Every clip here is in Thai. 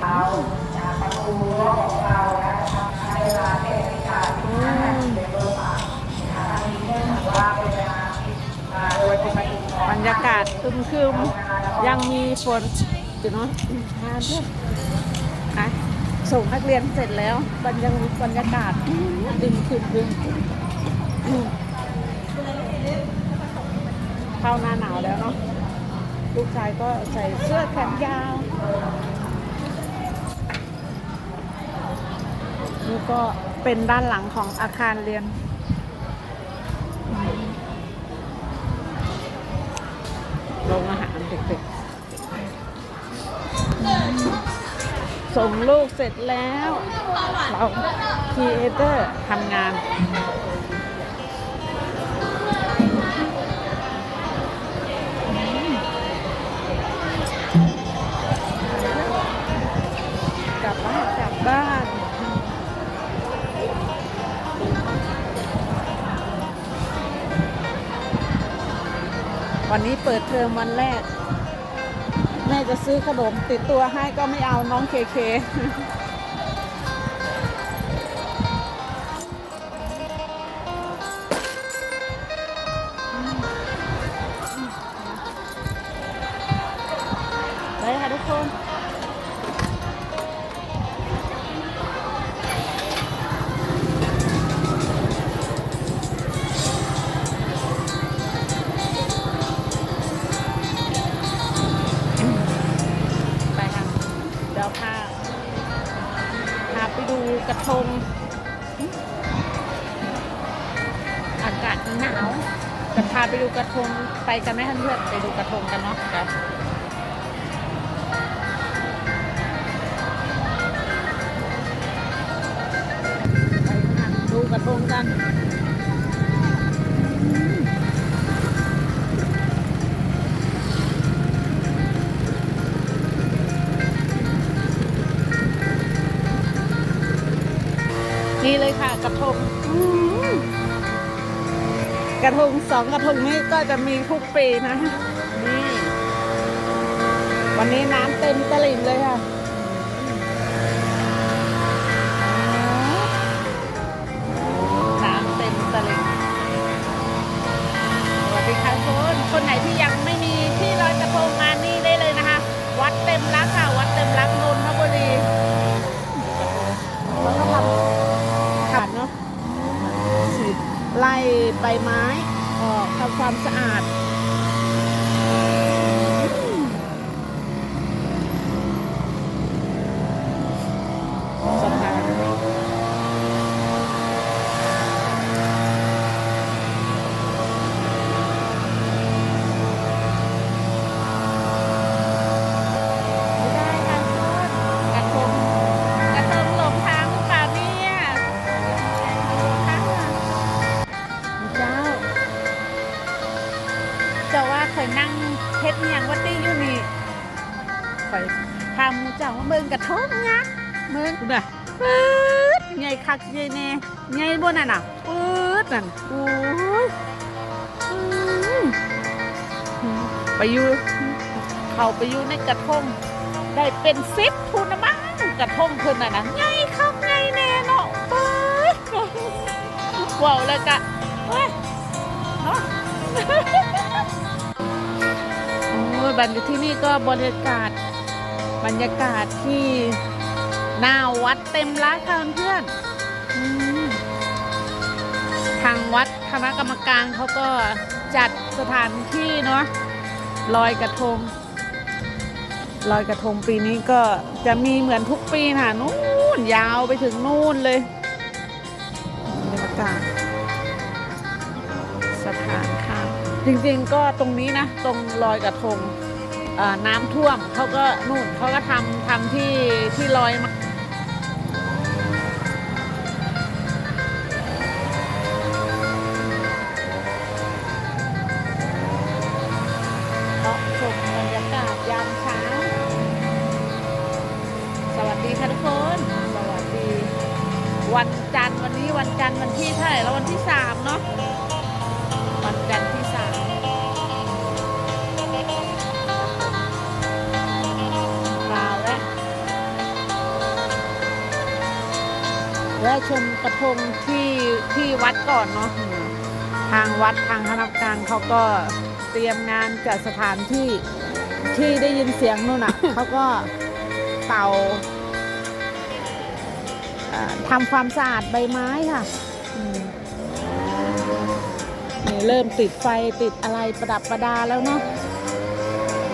เราจากประตูรั้วของเรานะคะใช้เวลาเป็นนาฬิกาสิบห้านาทีเป็นต้นไปนะคะทั้งนี้เนื่องจากว่าเป็นเวลาอ่าโดยปกติของบรรยากาศครึมๆยังมีฝนอยู่เนาะทานด้วยอะส่งนักเรียนเสร็จแล้วบรรยากาศบรรยากาศดึงคืนดึงอืมเข้าหน้าหนาวแล้วเนาะลูกชายก็ใส่เสื้อแขนยาว นี่ก็เป็นด้านหลังของอาคารเรียน โรงอาหารเด็กๆ ส่งลูกเสร็จแล้ว เราครีเอเตอร์ทำงาน วันนี้เปิดเทอมวันแรก แม่จะซื้อขนมติดตัวให้ก็ไม่เอาน้องเคเค อากาศหนาวจะพาไปดูกระทงไปกันไหมคะเพื่อนไปดูกระทงกันเนาะเดี๋ยวไปดูกระทงกัน นี่เลยค่ะกระทงอื้อหือกระทงสองกระทงนี้ก็จะมีทุกปีนะนี่วันนี้น้ำเต็มตลิ่งเลยค่ะ ใบไม้ออกทำความสะอาด เจ้าว่าเคยนั่งเฮ็ดอหย่างวัดตี้อยู่นี่คอยพาหมูเจ้ามาเบิ่งกระทงนะเบิ่งดูน่ะปื๊ดใหญ่คักใหญ่แน่ใหญ่บ่นั่นน่ะปื๊ดนั่นโอ้ยอืมไปอยู่เขาไปอยู่ในกระทงได้เป็นซิปทุนนะมั้งกระทงเพิ่นน่ะนะใหญ่คักใหญ่แน่เนาะปื๊ดว้าวเลยกะเฮ้ยเนาะ โอ้ยบรรยากาศที่นี่ก็บรรยากาศ บรรยากาศที่หน้าวัดเต็มร้านค่ะเพื่อนอืมทางวัดคณะกรรมการเขาก็จัดสถานที่เนาะลอยกระทงลอยกระทงปีนี้ก็จะมีเหมือนทุกปีนะนู่นยาวไปถึงนู่นเลยบรรยากาศ จริงๆก็ตรงนี้นะ ตรงลอยกระทงเอ่อน้ำท่วมเขาก็นู่นเขาก็ทำทำที่ที่ลอยมาเลาะชมบรรยากาศยามเช้าสวัสดีค่ะทุกคนสวัสดีวันจันทร์วันนี้วันจันทร์วันที่เท่าไหร่แล้ววันที่สามเนาะวันจันทร์ะชมกระทงที่ที่วัดก่อนเนาะอืมทางวัดทางคณะกรรมการเขาก็เตรียมงานจัดสถานที่ที่ได้ยินเสียงนู่นน่ะ เขาก็เป่าเอ่อทำความสะอาดใบไม้ค่ะอืมนี่เริ่มติดไฟติดอะไรประดับประดาแล้วเนาะ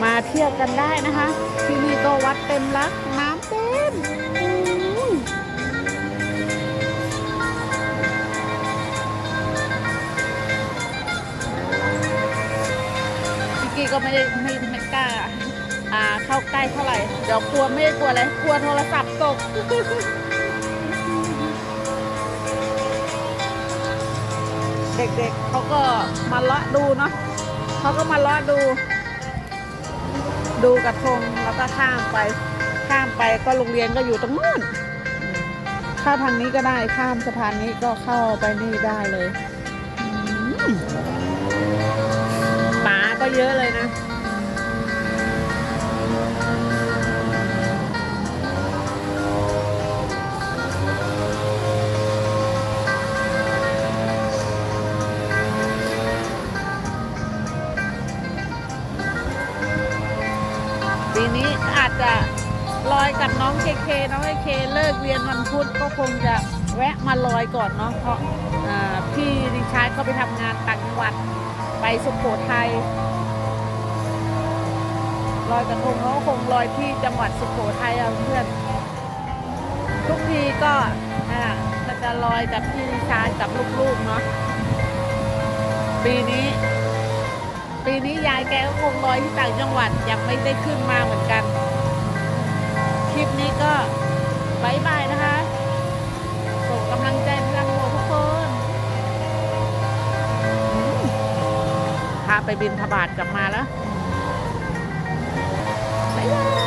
มาเที่ยวกันได้นะคะ ที่นี่ก็วัดเต็มละน้ำเต็มอืม กี้ก็ไม่ได้ไม่ไม่กล้าอ่าเข้าใกล้เท่าไหร่เดี๋ยวกลัวไม่ได้กลัวอะไรกลัวโทรศัพท์ตกเด็กๆเขาก็มาเลาะดูเนาะเขาก็มาเลาะดู ดูกระทงแล้วก็ข้ามไป ข้ามไปก็โรงเรียนก็อยู่ตรงนู้นเข้าทางนี้ก็ได้ข้ามสะพานนี้ก็เข้าไปนี่ได้เลย ก็เยอะเลยนะปีนี้อาจจะลอยกับน้องเคเคน้องเคเคเลิกเรียนวันพุธก็คงจะแวะมาลอยก่อนเนาะเพราะพี่ดิชายก็ไปทำงานต่างจังหวัดไปสุโขทัย ลอยกระทงเขาคงลอยที่จังหวัดสุโขทัยเอาเพื่อน ทุกทีก็อ่าก็จะลอยกับพี่ชายกับลูกๆเนาะปีนี้ ปีนี้ยายแกก็คงลอยที่ต่างจังหวัดยังไม่ได้ขึ้นมาเหมือนกัน คลิปนี้ก็บายบายนะคะ ส่งกำลังใจพลังบวกทุกคนพาไปบินทบาทกลับมาแล้ว 了。